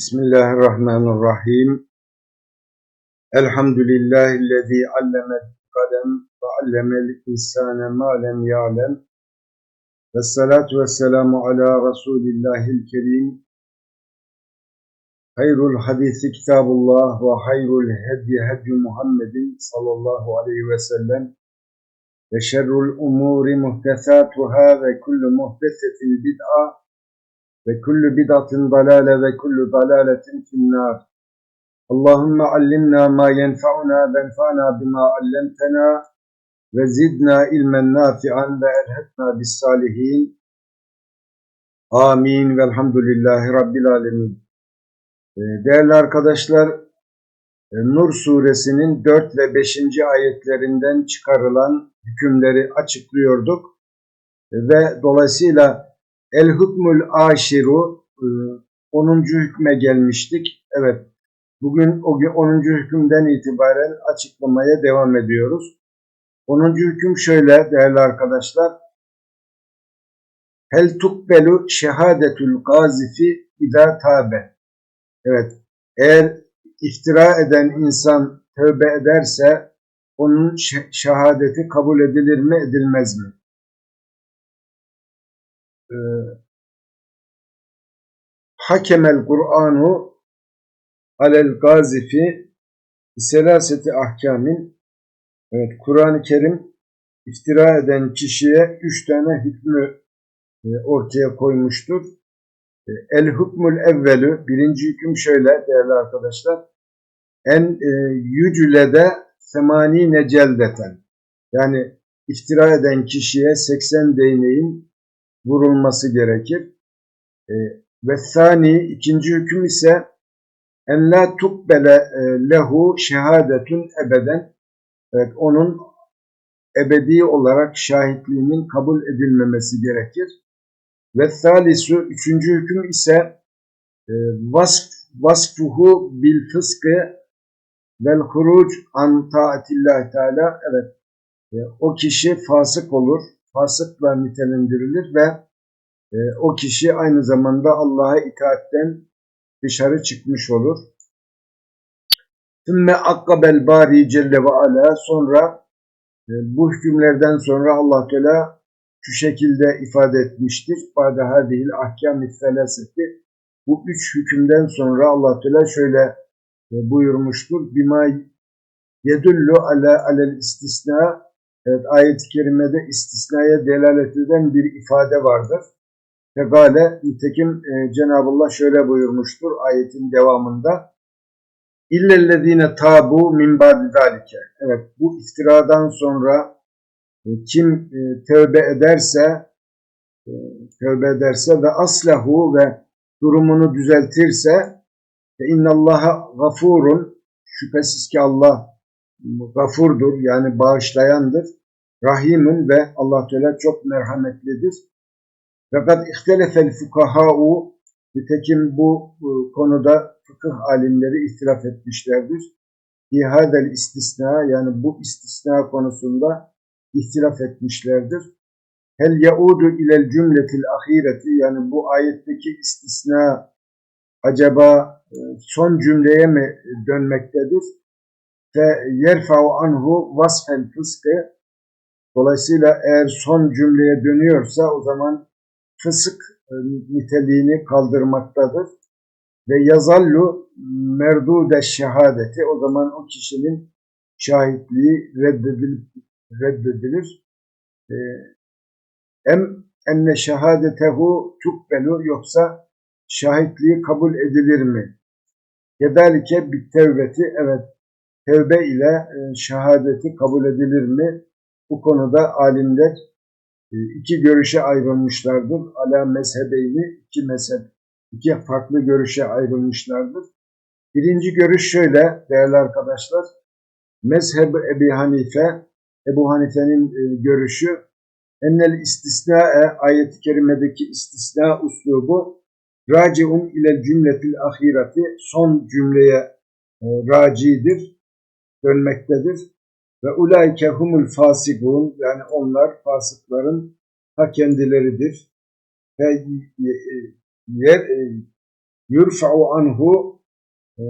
Bismillahirrahmanirrahim. Elhamdülillahi'llezî allemel kalem ve allemel insâne mâ lem ya'lem. Vessalatu vesselamu ala Resulillahil kerim. Hayrul hadisi kitabullah ve hayrul hedi hedi Muhammedin sallallahu aleyhi ve sellem. Ve şerrul umuri muhtesatuhâ ve kullu muhtesetin bid'a ve kullu bid'atin dalale ve kullu dalaletin finnâr. Allahümme allimna ma yenfa'una venfa'na bima allemtena ve zidna ilmen nafi'an ve elhetna bis salihin. Amin velhamdülillahi rabbil alemin. Ee, Değerli arkadaşlar, e, Nur suresinin 4 ve 5. ayetlerinden çıkarılan hükümleri açıklıyorduk. E, Ve dolayısıyla El hükmül aşiru 10. hükme gelmiştik. Evet. Bugün o 10. hükümden itibaren açıklamaya devam ediyoruz. 10. hüküm şöyle değerli arkadaşlar. Hel tukbelu şehadetul gazifi idâ tabe. Evet. Eğer iftira eden insan tövbe ederse onun şehadeti kabul edilir mi edilmez mi? Ee, hakemel Kur'anu alel gazifi selaseti ahkamin. Evet Kur'an-ı Kerim iftira eden kişiye üç tane hükmü e, ortaya koymuştur. E, el hükmül evvelü birinci hüküm şöyle değerli arkadaşlar. En e, yücülede semanine celdeten yani iftira eden kişiye 80 değneğin vurulması gerekir. E, ve sani ikinci hüküm ise en la tukbele e, lehu şehadetun ebeden evet onun ebedi olarak şahitliğinin kabul edilmemesi gerekir. Ve salisu üçüncü hüküm ise e, vasf, vasfuhu bil fıskı vel huruc an taatillahi teala evet o kişi fasık olur fasıkla nitelendirilir ve e, o kişi aynı zamanda Allah'a itaatten dışarı çıkmış olur. Sümme akkabel bari celle ve ala sonra e, bu hükümlerden sonra Allah Teala şu şekilde ifade etmiştir. Bade hadihil ahkam felaseti bu üç hükümden sonra Allah Teala şöyle e, buyurmuştur. Bima yedullu ala alel istisna Evet, ayet-i kerimede istisnaya delalet eden bir ifade vardır. Fekale, nitekim e, Cenab-ı Allah şöyle buyurmuştur ayetin devamında. İllellezine tabu min ba'di zalike. Evet, bu iftiradan sonra e, kim e, tövbe ederse, e, tövbe ederse ve aslahu ve durumunu düzeltirse ve innallaha gafurun şüphesiz ki Allah gafurdur yani bağışlayandır. Rahimun ve Allah Teala çok merhametlidir. Fakat ihtelefel fukaha'u nitekim bu konuda fıkıh alimleri ihtilaf etmişlerdir. İhadel istisna yani bu istisna konusunda ihtilaf etmişlerdir. Hel yaudu ilel cümletil ahireti yani bu ayetteki istisna acaba e, son cümleye mi dönmektedir? Fe yerfa'u anhu vasfel fıskı Dolayısıyla eğer son cümleye dönüyorsa o zaman fısık e, niteliğini kaldırmaktadır. Ve yazallu merdude şehadeti o zaman o kişinin şahitliği reddedilir. reddedilir. E, em enne şehadetehu tukbelu yoksa şahitliği kabul edilir mi? Kedalike bir tevbeti evet tevbe ile e, şehadeti kabul edilir mi? Bu konuda alimler e, iki görüşe ayrılmışlardır. Ala mezhebeyni iki mezhep, iki farklı görüşe ayrılmışlardır. Birinci görüş şöyle değerli arkadaşlar. Mezheb Ebi Hanife, Ebu Hanife'nin e, görüşü ennel istisnae ayet-i kerimedeki istisna uslubu raciun ile cümletil ahireti son cümleye e, racidir, dönmektedir. Ve ulaike humul fasikun yani onlar fasıkların ta kendileridir. Ve yer, yurfa'u anhu e,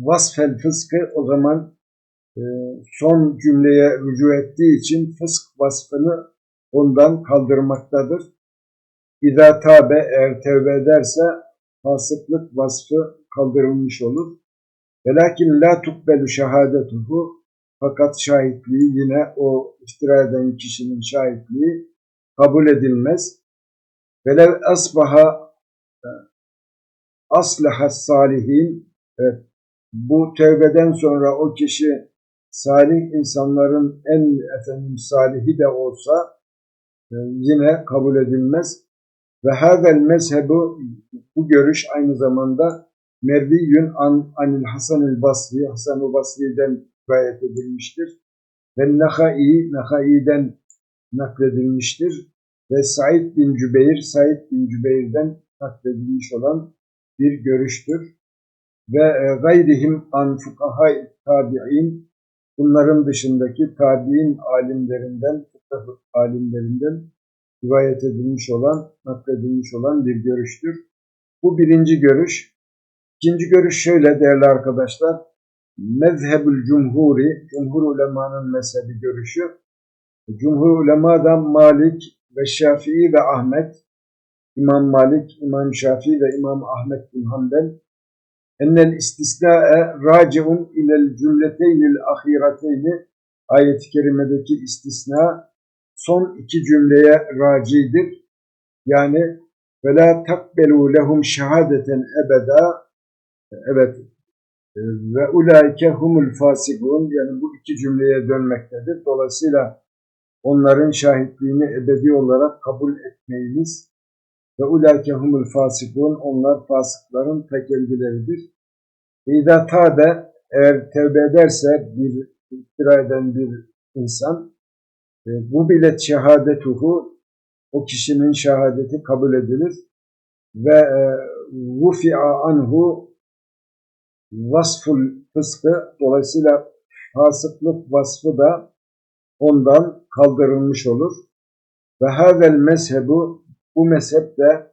vasfel fıskı o zaman e, son cümleye rücu ettiği için fısk vasfını ondan kaldırmaktadır. İza tabe eğer tevbe ederse fasıklık vasfı kaldırılmış olur. Velakin la tukbelu şehadetuhu fakat şahitliği yine o iftira eden kişinin şahitliği kabul edilmez. Velev asbaha e, aslaha salihin evet, bu tevbeden sonra o kişi salih insanların en efendim salihi de olsa e, yine kabul edilmez. Ve hazel mezhebu bu görüş aynı zamanda Merviyün an anil Hasan el Basri, Hasan el Basri'den rivayet edilmiştir. Ve Nahai, Nahai'den nakledilmiştir. Ve Said bin Cübeyr, Said bin Cübeyr'den nakledilmiş olan bir görüştür. Ve e, gayrihim an fukaha tabi'in, bunların dışındaki tabi'in alimlerinden, alimlerinden rivayet edilmiş olan, nakledilmiş olan bir görüştür. Bu birinci görüş. İkinci görüş şöyle değerli arkadaşlar. Mezhebül cumhuri, cumhur ulemanın mezhebi görüşü. Cumhur ulemadan Malik ve Şafii ve Ahmet, İmam Malik, İmam Şafii ve İmam Ahmet bin Hanbel, ennel istisna'e raciun ilel cümleteynil ahireteyni ayet-i kerimedeki istisna son iki cümleye racidir. Yani ve la takbelu lehum şehadeten ebeda evet ve ulaike humul fasikun yani bu iki cümleye dönmektedir. Dolayısıyla onların şahitliğini ebedi olarak kabul etmeyiniz ve ulaike humul fasikun onlar fasıkların ta kendileridir. İza tabe eğer tevbe ederse bir iftira eden bir insan e, bu bilet şehadetuhu o kişinin şehadeti kabul edilir ve e, vufi'a anhu vasful fıskı dolayısıyla fasıklık vasfı da ondan kaldırılmış olur. Ve hazel mezhebu bu mezhepte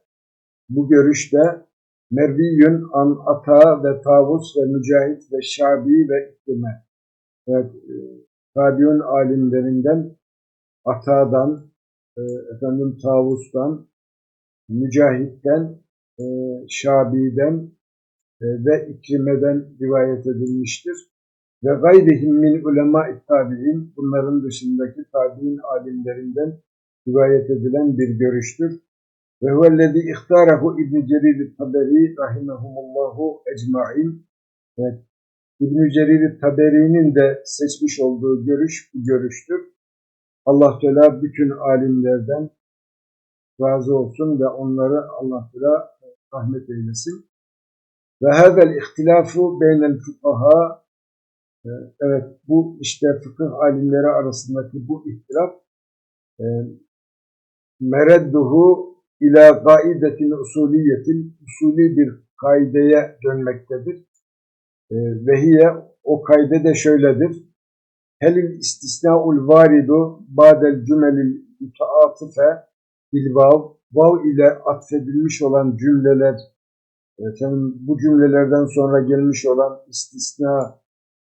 bu görüşte Merviyün an Ata ve Tavus ve Mücahit ve Şabi ve İklime. Evet, e, tabiun alimlerinden Ata'dan, e, efendim Tavus'tan, Mücahit'ten, e, Şabi'den ve İkrime'den rivayet edilmiştir. Ve gayrihim min ulema tabi'in, bunların dışındaki tabi'in alimlerinden rivayet edilen bir görüştür. Ve huvellezî ihtârehu İbn-i Cerir Taberi rahimehumullahu ecma'in. Evet, İbn-i Cerir Taberi'nin de seçmiş olduğu görüş bu görüştür. Allah Teala bütün alimlerden razı olsun ve onları Allah Teala rahmet eylesin. Ve hazel ihtilafu beynel fukaha evet bu işte fıkıh alimleri arasındaki bu ihtilaf e, meredduhu ila kaidetin usuliyetin usulü bir kaideye dönmektedir. E, ve hiye o kaide de şöyledir. Helil istisnaul varidu ba'del cümelil mutaatıfe bil vav vav ile atfedilmiş olan cümleler efendim, bu cümlelerden sonra gelmiş olan istisna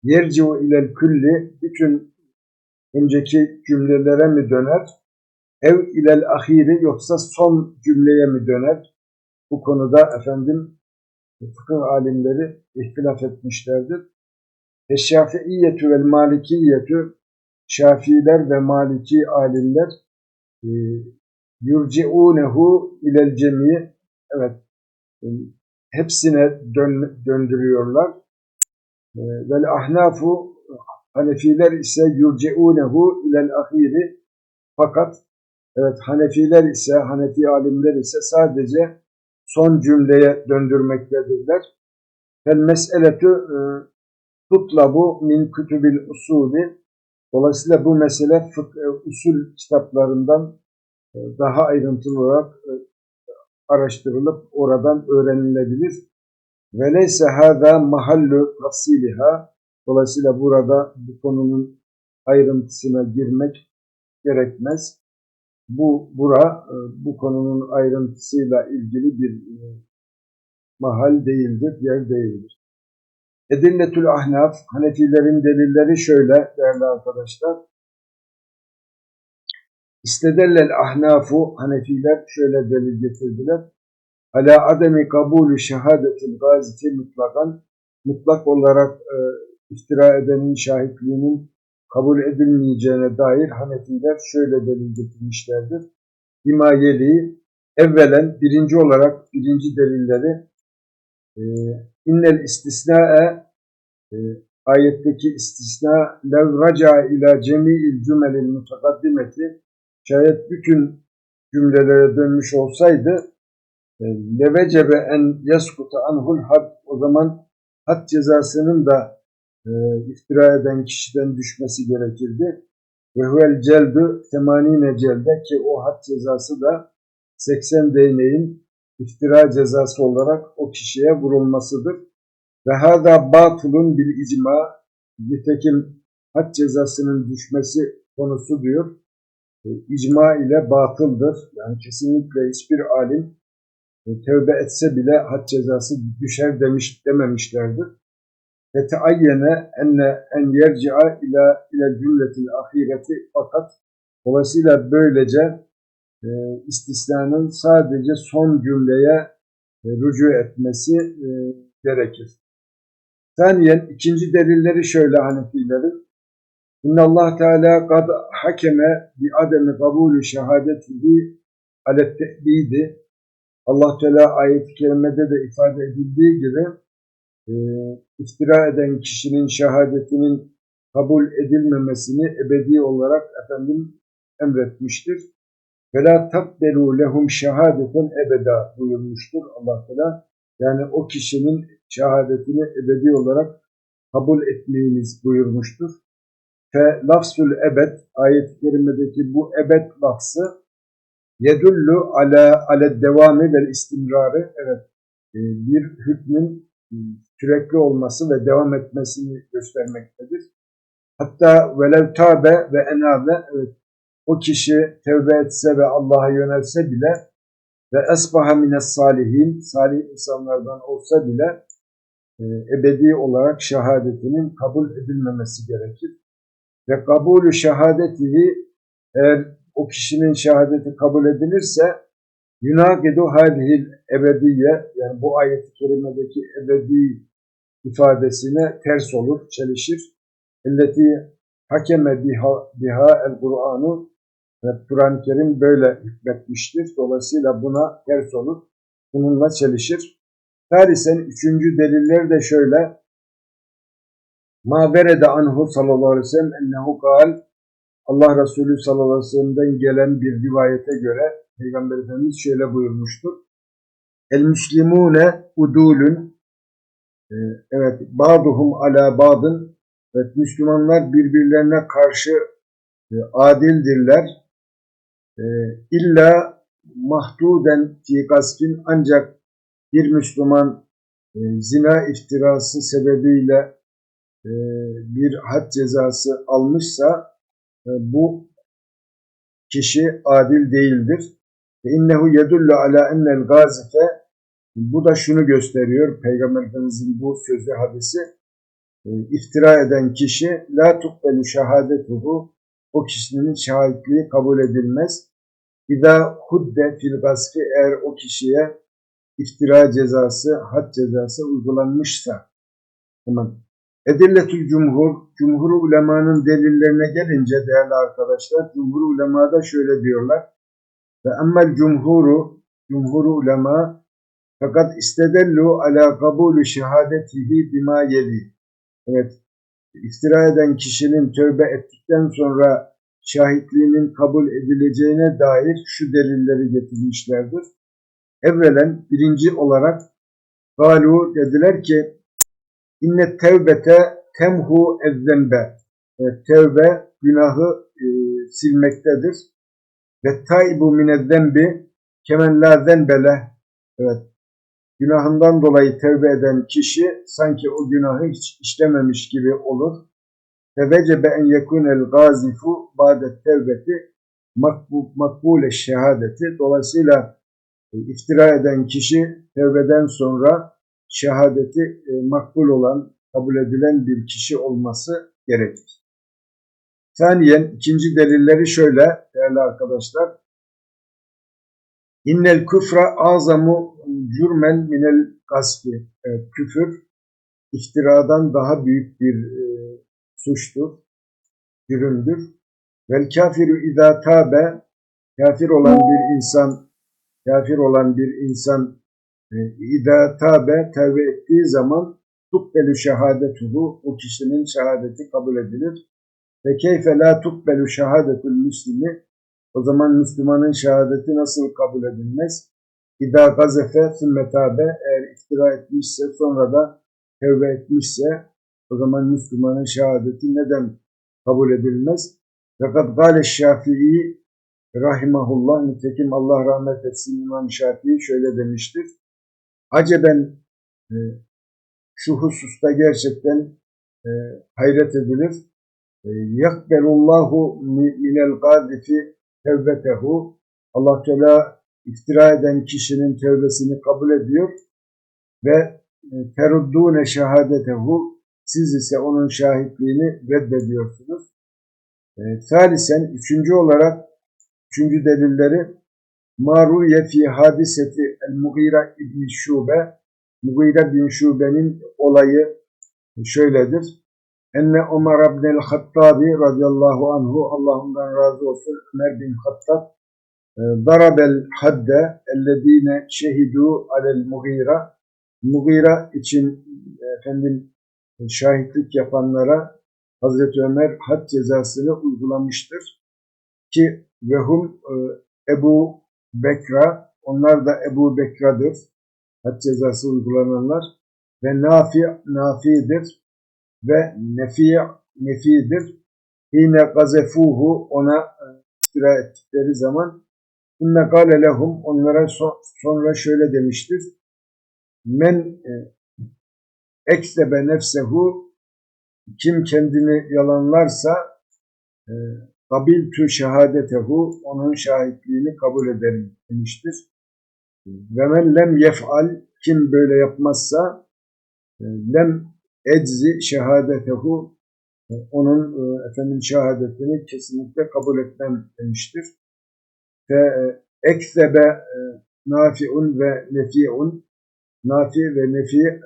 yerciu ilel külli bütün önceki cümlelere mi döner? Ev ilel ahiri yoksa son cümleye mi döner? Bu konuda efendim fıkıh alimleri ihtilaf etmişlerdir. Eşşafiiyyetü vel malikiyyetü Şafiiler ve Maliki alimler e, yurciunehu ilel cemi evet hepsine dön, döndürüyorlar. E, vel ahnafu Hanefiler ise yurciunehu ilel ahiri fakat evet Hanefiler ise Hanefi alimler ise sadece son cümleye döndürmektedirler. Fel meseletü e, tutlabu min kütübil usulü Dolayısıyla bu mesele fıkh, e, usul kitaplarından e, daha ayrıntılı olarak e, araştırılıp oradan öğrenilebilir. Ve neyse hâzâ mahallu tafsiliha. Dolayısıyla burada bu konunun ayrıntısına girmek gerekmez. Bu bura bu konunun ayrıntısıyla ilgili bir mahal değildir, yer değildir. Edilletül Ahnaf, Hanefilerin delilleri şöyle değerli arkadaşlar. İstedellel ahnafu Hanefiler şöyle delil getirdiler. Ala ademi kabulü şehadetil gaziti mutlakan mutlak olarak e, iftira edenin şahitliğinin kabul edilmeyeceğine dair Hanefiler şöyle delil getirmişlerdir. Himayeli evvelen birinci olarak birinci delilleri e, innel istisnae e, ayetteki istisna lev raca ila cemi'il cümelil mutakaddimeti şayet bütün cümlelere dönmüş olsaydı e, levecebe en yaskuta anhul had o zaman had cezasının da e, iftira eden kişiden düşmesi gerekirdi. Ve huvel celdu temanine celde ki o had cezası da 80 değneğin iftira cezası olarak o kişiye vurulmasıdır. Ve hâzâ batılun bil icma nitekim had cezasının düşmesi konusu diyor. E, icma ile batıldır. Yani kesinlikle hiçbir alim e, tövbe etse bile had cezası düşer demiş dememişlerdir. Ve teayyene enne en yerci'a ila ile cümletil ahireti fakat dolayısıyla böylece e, istisnanın sadece son cümleye e, rücu etmesi e, gerekir. Saniyen ikinci delilleri şöyle Hanefilerin. İnna Allah Teala kad hakeme bi ademi kabulü şehadetihi alet te'bidi. Allah Teala ayet-i kerimede de ifade edildiği gibi e, iftira eden kişinin şehadetinin kabul edilmemesini ebedi olarak efendim emretmiştir. Ve la tabberu lehum şehadeten ebeda buyurmuştur Allah Teala. Yani o kişinin şehadetini ebedi olarak kabul etmeyiniz buyurmuştur. Fe lafzul ebed ayet-i kerimedeki bu ebed lafzı yedullu ala ale devamı vel istimrarı evet e, bir hükmün e, sürekli olması ve devam etmesini göstermektedir. Hatta velev tabe ve enabe evet o kişi tevbe etse ve Allah'a yönelse bile ve esbaha mines salihin salih insanlardan olsa bile e, ebedi olarak şehadetinin kabul edilmemesi gerekir. Ve kabulü şehadetihi eğer o kişinin şehadeti kabul edilirse yunakidu hadihil ebediye yani bu ayet-i kerimedeki ebedi ifadesine ters olur, çelişir. Elleti hakeme biha, biha el Kur'an'ı ve Kur'an-ı Kerim böyle hükmetmiştir. Dolayısıyla buna ters olur. Bununla çelişir. Tarisen üçüncü deliller de şöyle. Ma berede anhu sallallahu aleyhi ve sellem ennehu kal Allah Resulü sallallahu aleyhi ve sellem'den gelen bir rivayete göre Peygamber Efendimiz şöyle buyurmuştur. El müslimune udulün ee, evet ba'duhum ala ba'dın evet Müslümanlar birbirlerine karşı e, adildirler. E, illa mahduden fi gasfin ancak bir Müslüman e, zina iftirası sebebiyle bir had cezası almışsa e, bu kişi adil değildir. İnnehu yedullu ala ennel gazife bu da şunu gösteriyor Peygamber Efendimizin bu sözü hadisi e, iftira eden kişi la tukbelu şehadetuhu o kişinin şahitliği kabul edilmez. İza hudde fil gasfi eğer o kişiye iftira cezası, had cezası uygulanmışsa. Tamam. Edilletül cumhur, cumhur ulemanın delillerine gelince değerli arkadaşlar, cumhur ulema da şöyle diyorlar. Ve emmel cumhuru, cumhur ulema fakat istedellu ala kabulü şehadetihi bima yeli. Evet, iftira eden kişinin tövbe ettikten sonra şahitliğinin kabul edileceğine dair şu delilleri getirmişlerdir. Evvelen birinci olarak galu dediler ki inne tevbete temhu ezzembe. Evet, tevbe günahı e, silmektedir. Ve taibu minezzembi kemen la zembele. Evet, günahından dolayı tevbe eden kişi sanki o günahı hiç işlememiş gibi olur. Ve vecebe en yekunel gazifu ba'de tevbeti makbule şehadeti. Dolayısıyla e, iftira eden kişi tevbeden sonra şehadeti e, makbul olan, kabul edilen bir kişi olması gerekir. Saniyen ikinci delilleri şöyle değerli arkadaşlar. İnnel küfra azamu cürmen minel gasbi. Küfür iftiradan daha büyük bir e, suçtur, cürümdür. Vel kafiru izâ tâbe kafir olan bir insan kafir olan bir insan e, izâ tâbe tevbe ettiği zaman tukbelu şehadetuhu o kişinin şehadeti kabul edilir. Ve keyfe la tukbelu şehadetul müslimi o zaman Müslümanın şehadeti nasıl kabul edilmez? İdâ gazefe sümme tâbe eğer iftira etmişse sonra da tevbe etmişse o zaman Müslümanın şehadeti neden kabul edilmez? Fakat gâle şafii rahimahullah nitekim Allah rahmet etsin İmam Şafii şöyle demiştir. Aceben e, şu hususta gerçekten e, hayret edilir. E, yakbelullahu minel gâzifi tevbetehu Allah Teala iftira eden kişinin tevbesini kabul ediyor ve e, teruddune şehadetehu siz ise onun şahitliğini reddediyorsunuz. E, salisen, üçüncü olarak üçüncü delilleri Maruye fi hadiseti el-Mughira ibn Şube Mughira bin Şube'nin olayı şöyledir. Enne Ömer ibn Hattabi radıyallahu anhu Allah ondan razı olsun Ömer bin Hattab e, darabel hadde ellezine şehidu alel Mughira Mughira için efendim şahitlik yapanlara Hazreti Ömer had cezasını uygulamıştır. Ki vehum e, Ebu Bekra, onlar da Ebu Bekra'dır. Had cezası uygulananlar. Ve Nafi, Nafi'dir. Ve Nefi, Nefi'dir. Yine gazefuhu ona e, istira ettikleri zaman inne gale lehum onlara sonra şöyle demiştir. Men e, eksebe nefsehu kim kendini yalanlarsa e, kabiltü şehadetehu onun şahitliğini kabul ederim demiştir. Ve men lem yef'al kim böyle yapmazsa e, lem eczi şehadetehu e, onun e, efendim şehadetini kesinlikle kabul etmem demiştir. Ve eksebe nafiun ve nefiun Nafi ve Nefi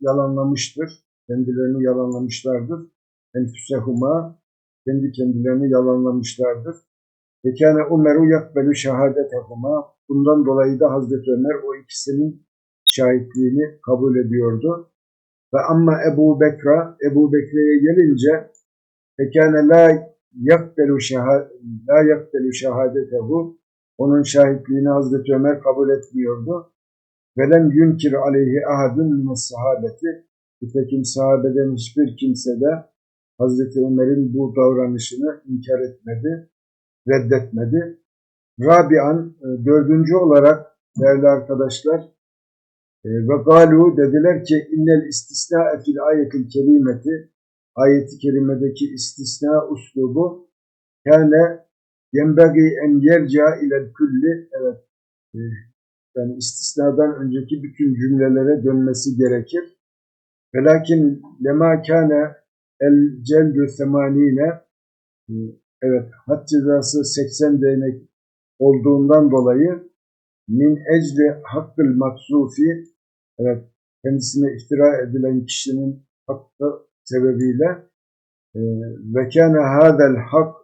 yalanlamıştır. Kendilerini yalanlamışlardır. Enfüsehuma kendi kendilerini yalanlamışlardır. Ve kâne Umeru yakbelu şehadetehuma bundan dolayı da Hazreti Ömer o ikisinin şahitliğini kabul ediyordu. Ve amma Ebu Bekra, Ebu Bekre'ye gelince fekâne la yakbelu la yakbelu şehadetehu onun şahitliğini Hazreti Ömer kabul etmiyordu. Velem yunkir aleyhi ahadun mine sahabeti. Nitekim sahabeden hiçbir kimse de Hazreti Ömer'in bu davranışını inkar etmedi, reddetmedi. Rabian, e, dördüncü olarak değerli arkadaşlar, e, ve galu dediler ki innel istisna fil ayetil kelimeti ayeti kerimedeki istisna uslubu yani yenbegi en yerca ile külli evet e, yani istisnadan önceki bütün cümlelere dönmesi gerekir. Velakin lema kâne el celdü semanine evet had cezası 80 değnek olduğundan dolayı min ecli hakkıl maksufi evet kendisine iftira edilen kişinin hakkı sebebiyle e, ve kâne hâzel hak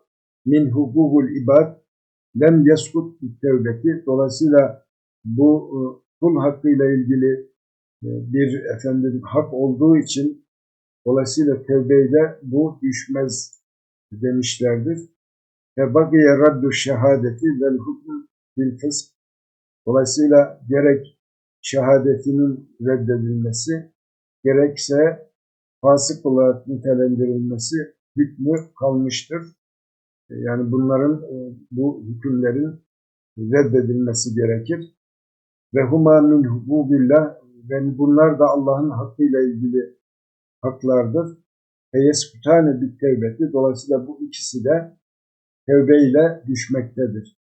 min hukukul ibad lem yeskut tevbeti. Dolayısıyla bu e, kul hakkıyla ilgili e, bir efendim hak olduğu için dolayısıyla tevbeyle bu düşmez demişlerdir. Ve bakiye raddu şehadeti vel hukm bil fısk. Dolayısıyla gerek şehadetinin reddedilmesi, gerekse fasık olarak nitelendirilmesi hükmü kalmıştır. E, yani bunların, bu hükümlerin reddedilmesi gerekir. Ve huma min hukubillah ve bunlar da Allah'ın hakkıyla ilgili haklardır. Ve yeskutane bir tevbeti. Dolayısıyla bu ikisi de tevbeyle düşmektedir.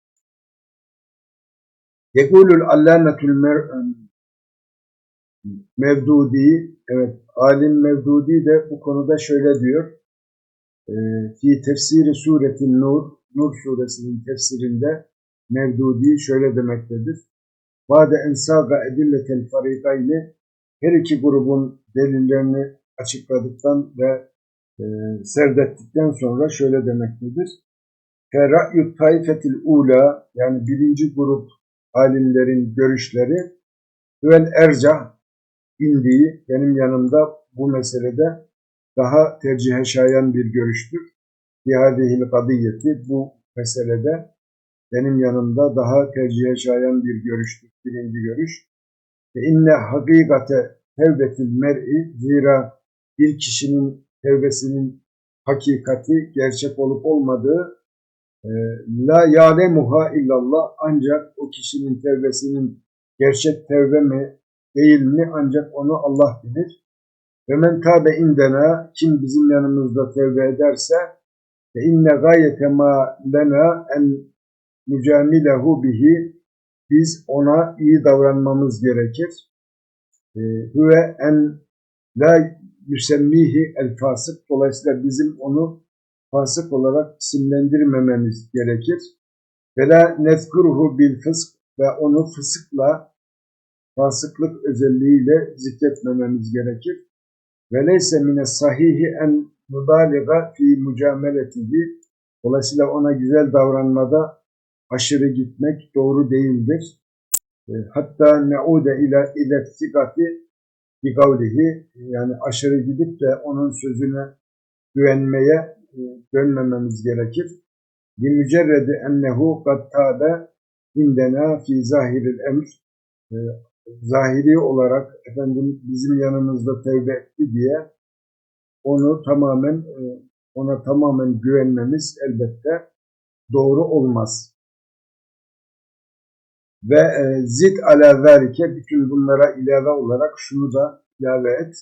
Yekulul allametul Mevdudi, evet, alim Mevdudi de bu konuda şöyle diyor. E, Fi tefsiri suretin Nur, Nur suresinin tefsirinde Mevdudi şöyle demektedir. Vade ensaga edilletel farikayni her iki grubun delillerini açıkladıktan ve e, serdettikten sonra şöyle demektedir. Fera'yü taifetil ula yani birinci grup alimlerin görüşleri vel ercah indiği benim yanımda bu meselede daha tercihe şayan bir görüştür. Bihadihil kadiyeti bu meselede benim yanımda daha tercihe şayan bir görüştür. Birinci görüş. Ve inne hakikate tevbetil mer'i zira bir kişinin tevbesinin hakikati gerçek olup olmadığı e, la ya'lemuha illallah ancak o kişinin tevbesinin gerçek tevbe mi değil mi ancak onu Allah bilir. Ve men tabe indena kim bizim yanımızda tevbe ederse ve inne gayete ma lena en mücamilehu bihi biz ona iyi davranmamız gerekir. E, Hüve en la yüsemmihi el fasık. Dolayısıyla bizim onu fasık olarak isimlendirmememiz gerekir. Ve la nezkuruhu bil fısk ve onu fısıkla fasıklık özelliğiyle zikretmememiz gerekir. Ve leyse mine sahihi en mübaliga fi mücameletihi. Dolayısıyla ona güzel davranmada aşırı gitmek doğru değildir. E, Hatta neude ila ile sigati bi kavlihi yani aşırı gidip de onun sözüne güvenmeye e, dönmememiz gerekir. Bi mücerredi ennehu kad tabe indena fi zahiril emr E, zahiri olarak efendim bizim yanımızda tevbe etti diye onu tamamen e, ona tamamen güvenmemiz elbette doğru olmaz. Ve e, zid ala zalike bütün bunlara ilave olarak şunu da ilave et.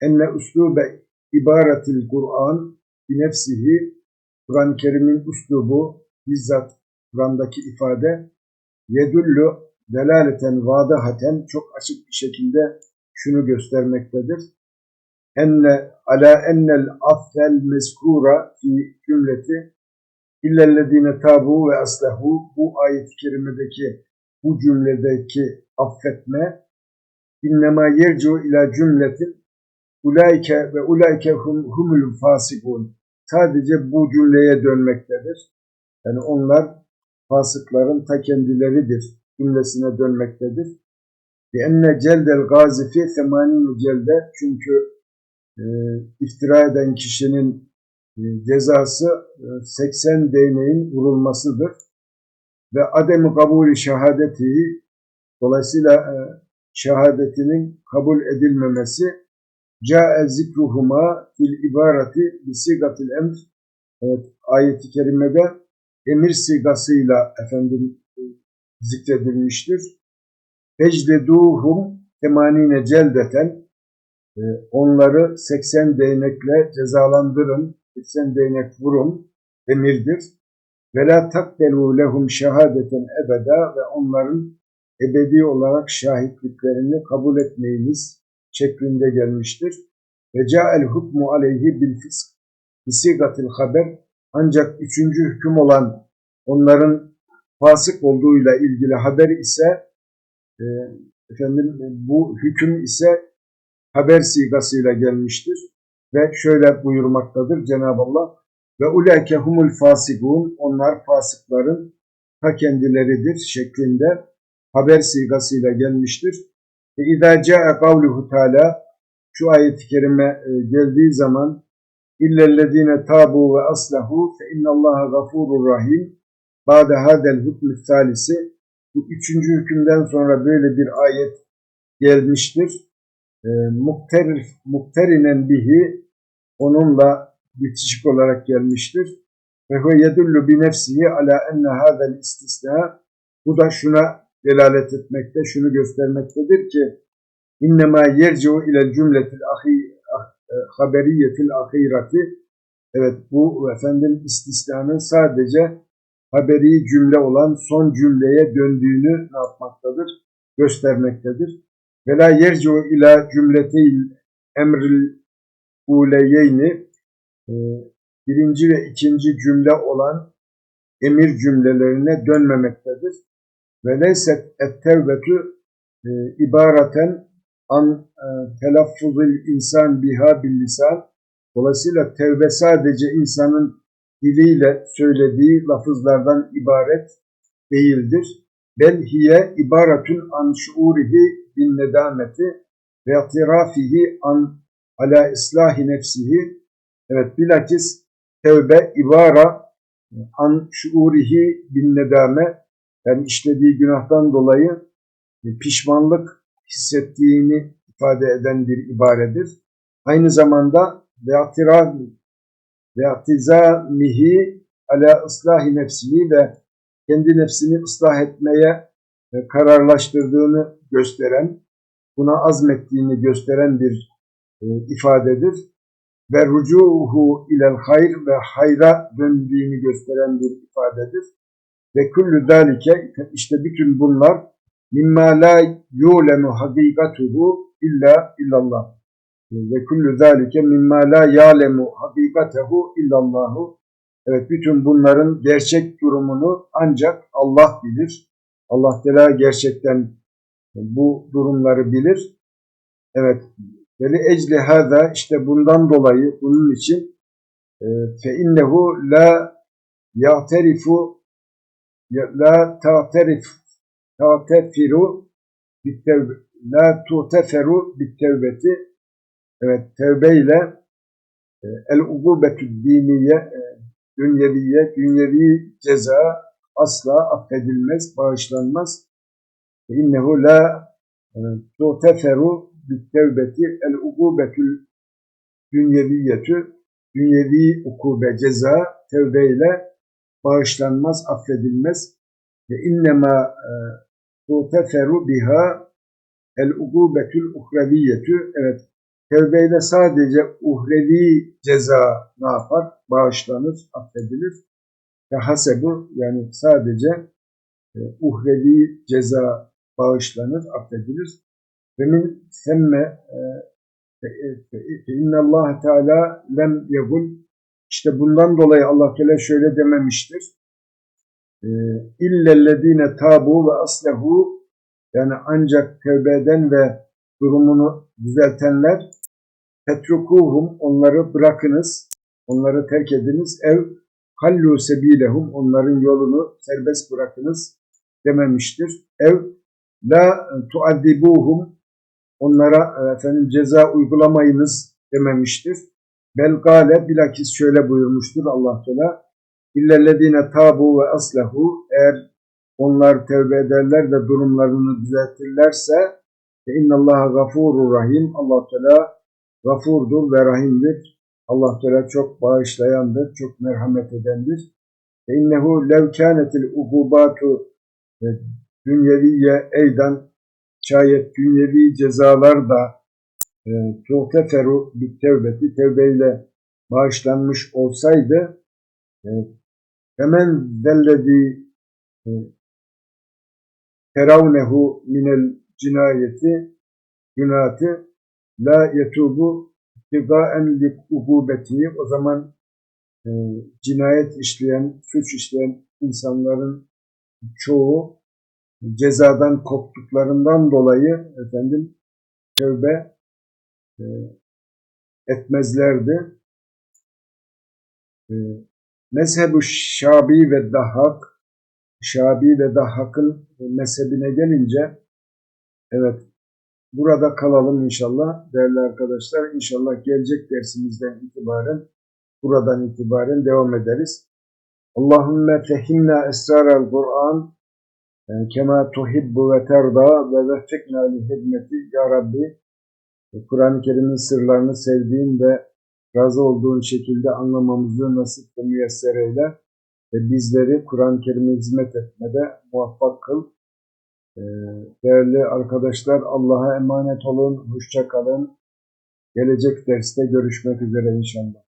Enne uslube ibaratil Kur'an bi nefsihi Kur'an-ı Kerim'in uslubu bizzat Kur'an'daki ifade yedullu delaleten vadahaten çok açık bir şekilde şunu göstermektedir. Enne ala ennel affel meskura fi cümleti illellezine tabu ve aslahu bu ayet-i kerimedeki bu cümledeki affetme innema yercu ila cümletin ulaike ve ulaike hum, humul fasikun sadece bu cümleye dönmektedir. Yani onlar fasıkların ta kendileridir cümlesine dönmektedir. Enne celdel gazifi semanini celde çünkü e, iftira eden kişinin e, cezası e, 80 değneğin vurulmasıdır. Ve ademi kabulü şehadeti dolayısıyla e, şehadetinin kabul edilmemesi ca'e zikruhuma fil ibarati bi sigatil emr evet, ayeti kerimede emir sigasıyla efendim e, zikredilmiştir. Fecdeduhum temanine celdeten e, onları 80 değnekle cezalandırın, 80 değnek vurun emirdir. Ve la takbelu lehum şehadeten ebeda ve onların ebedi olarak şahitliklerini kabul etmeyiniz şeklinde gelmiştir. Ve ca'el hukmu aleyhi bil fisk bisigatil haber ancak üçüncü hüküm olan onların fasık olduğuyla ilgili haber ise e, efendim bu hüküm ise haber sigasıyla gelmiştir ve şöyle buyurmaktadır Cenab-ı Allah ve ulaike humul fasikun onlar fasıkların ta kendileridir şeklinde haber sigasıyla gelmiştir. Ve idâ câe kavluhu teâlâ şu ayet-i kerime e, geldiği zaman illellezine tabu ve aslahu fe innallaha gafurur rahim ba'de hadel hükmü salisi bu üçüncü hükümden sonra böyle bir ayet gelmiştir. E, mukter, mukterinen bihi onunla bitişik olarak gelmiştir. Ve huve yedullu bi nefsihi ala enne hadel istisna bu da şuna delalet etmekte, şunu göstermektedir ki innema yerciu ile cümletil ahi e, haberiyetil ahireti evet bu efendim istisnanın sadece haberi cümle olan son cümleye döndüğünü ne yapmaktadır? Göstermektedir. Ve la yerci'u ila cümletil emril uleyeyni birinci ve ikinci cümle olan emir cümlelerine dönmemektedir. Ve leyset et-tevbetu e, ibaraten an e, telaffuzil insan biha bil lisan. Dolayısıyla tevbe sadece insanın diliyle söylediği lafızlardan ibaret değildir. Bel hiye ibaretun an şuurihi bin nedameti ve itirafihi an ala islahi nefsihi. Evet bilakis tevbe ibara an şuurihi bin nedame yani işlediği günahtan dolayı pişmanlık hissettiğini ifade eden bir ibaredir. Aynı zamanda ve'tizamihi ala ıslahi nefsihi ve kendi nefsini ıslah etmeye e, kararlaştırdığını gösteren, buna azmettiğini gösteren bir e, ifadedir. Ve rucuhu ilel hayr ve hayra döndüğünü gösteren bir ifadedir. Ve küllü dalike işte bütün bunlar mimma la yulemu hakikatuhu illa illallah. Ve kullu zalike mimma la ya'lemu hakikatehu illallahu. Evet bütün bunların gerçek durumunu ancak Allah bilir. Allah Teala gerçekten bu durumları bilir. Evet. Ve li ecli hâzâ işte bundan dolayı bunun için e, fe innehu la ya'terifu la ta'terif ta'tefiru la tu'teferu bittevbeti Evet, tevbe ile e, el-ububetü diniye, dünyeviye, dünyevi ceza asla affedilmez, bağışlanmaz. İnnehu la e, tuteferu bittevbeti el-ububetül dünyeviyetü, dünyevi ukube, ceza tevbe ile bağışlanmaz, affedilmez. Ve innema tuteferu biha el-ububetül uhreviyetü, evet, Tevbeyle sadece uhrevi ceza ne yapar? Bağışlanır, affedilir. Ve hasebu yani sadece e, uhrevi ceza bağışlanır, affedilir. Ve min semme inna Allah Teala lem yegul işte bundan dolayı Allah Teala şöyle dememiştir. E, İllellezine tabu ve aslehu yani ancak tövbeden ve durumunu düzeltenler Tetrukuhum onları bırakınız, onları terk ediniz. Ev hallu sebilehum onların yolunu serbest bırakınız dememiştir. Ev la tuaddibuhum onlara efendim ceza uygulamayınız dememiştir. Bel gale bilakis şöyle buyurmuştur Allah Teala. İllellezine tabu ve aslehu eğer onlar tevbe ederler de durumlarını düzeltirlerse ve innallaha gafurur rahim Allah Teala gafurdur ve rahimdir. Allah Teala çok bağışlayandır, çok merhamet edendir. Ve innehu lev kânetil ukubatu dünyeviye eydan şayet dünyevi cezalar da e, tuhteferu bir tevbeti tevbeyle bağışlanmış olsaydı e, hemen zellezi e, teravnehu minel cinayeti günatı la yetubu ibtidaen li ukubeti o zaman e, cinayet işleyen, suç işleyen insanların çoğu cezadan korktuklarından dolayı efendim tövbe e, etmezlerdi. E, Mezhebu Şabi ve Dahhak Şabi ve Dahhak'ın mezhebine gelince evet Burada kalalım inşallah değerli arkadaşlar. İnşallah gelecek dersimizden itibaren buradan itibaren devam ederiz. Allahümme fehimna esraral Kur'an kema tuhibbu ve terda ve veffikna li hizmeti ya Rabbi e, Kur'an-ı Kerim'in sırlarını sevdiğin ve razı olduğun şekilde anlamamızı nasip ve müyesser eyle ve bizleri Kur'an-ı Kerim'e hizmet etmede muvaffak kıl. Ee, değerli arkadaşlar Allah'a emanet olun, hoşça kalın. Gelecek derste görüşmek üzere inşallah.